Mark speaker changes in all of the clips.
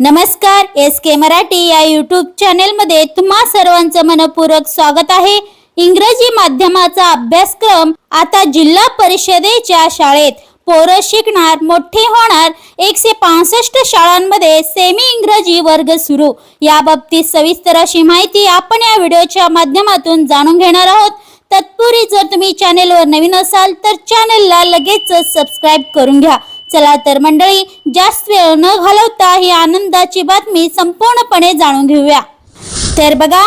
Speaker 1: नमस्कार एस के मराठी या यूट्यूब चॅनेलमध्ये तुम्हा सर्वांचं मनपूर्वक स्वागत आहे. इंग्रजी माध्यमाचा अभ्यासक्रम आता जिल्हा परिषदेच्या शाळेत पोरं शिकणार मोठे होणार एकशे पासष्ट शाळांमध्ये सेमी इंग्रजी वर्ग सुरू. या बाबतीत सविस्तर अशी माहिती आपण या व्हिडिओच्या माध्यमातून जाणून घेणार आहोत. तत्पूर्वी जर तुम्ही चॅनेलवर नवीन असाल तर चॅनेलला लगेच सबस्क्राईब करून घ्या. चला तर मंडळी जास्त वेळ न घालवता ही आनंदाची बातमी संपूर्णपणे जाणून घेऊया. तर बघा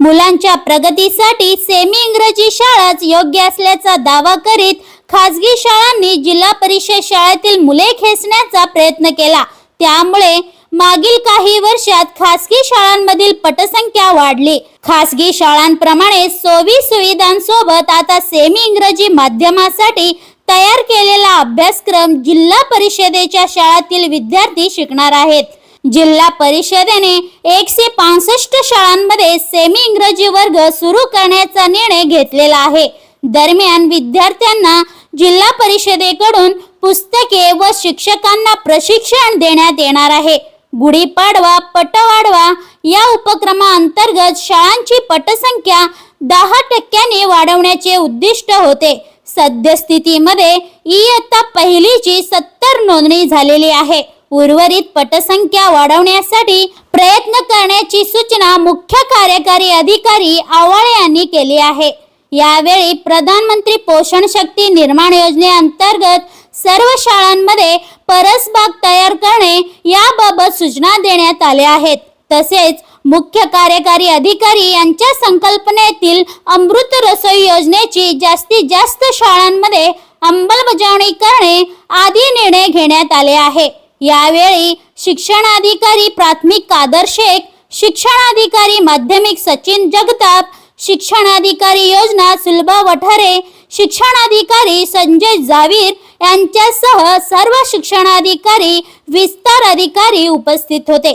Speaker 1: मुलांच्या प्रगतीसाठी सेमी इंग्रजी शाळाच योग्य असल्याचा दावा करीत खासगी शाळांनी जिल्हा परिषद शाळेतील मुले खेचण्याचा प्रयत्न केला. त्यामुळे मागील काही वर्षात खासगी शाळांमधील पटसंख्या वाढली. खासगी शाळांप्रमाणे सोयी सुविधांसोबत आता सेमी इंग्रजी माध्यमासाठी तयार केलेला अभ्यासक्रम जिल्हा परिषदेच्या शाळातील विद्यार्थी शिकणार आहेत. जिल्हा परिषदेने एकशे पासष्ट शाळांमध्ये सेमी इंग्रजी वर्ग सुरू करण्याचा निर्णय घेतलेला आहे. दरम्यान विद्यार्थ्यांना जिल्हा परिषदेकडून पुस्तके व शिक्षकांना प्रशिक्षण देण्यात येणार आहे. गुढीपाडवा पटवाडवा या उपक्रमाअंतर्गत शाळांची पटसंख्या दहा टक्क्यांनी वाढवण्याचे उद्दिष्ट होते. सद्यस्थितीमध्ये इयत्ता पहिलीची सत्तर नोंदणी झालेली आहे. उर्वरित पटसंख्या वाढवण्यासाठी प्रयत्न करण्याची सूचना मुख्य कार्यकारी अधिकारी आवाळे यांनी केली आहे. यावेळी प्रधानमंत्री पोषण शक्ती निर्माण योजनेअंतर्गत सर्व शाळांमध्ये परसबाग तयार करणे याबाबत सूचना देण्यात आल्या आहेत. तसेच मुख्य कार्यकारी अधिकारी यांच्या संकल्पनेतील अमृत रसोई योजनेची जास्तीत जास्त शाळांमध्ये अंमलबजावणी करणे आदी निर्णय घेण्यात आले आहे. यावेळी शिक्षणाधिकारी प्राथमिक कादर शेख शिक्षणाधिकारी माध्यमिक सचिन जगताप शिक्षणाधिकारी योजना सुलभा वठारे शिक्षणाधिकारी संजय जावीर यांच्यासह सर्व शिक्षणाधिकारी विस्तार अधिकारी उपस्थित होते.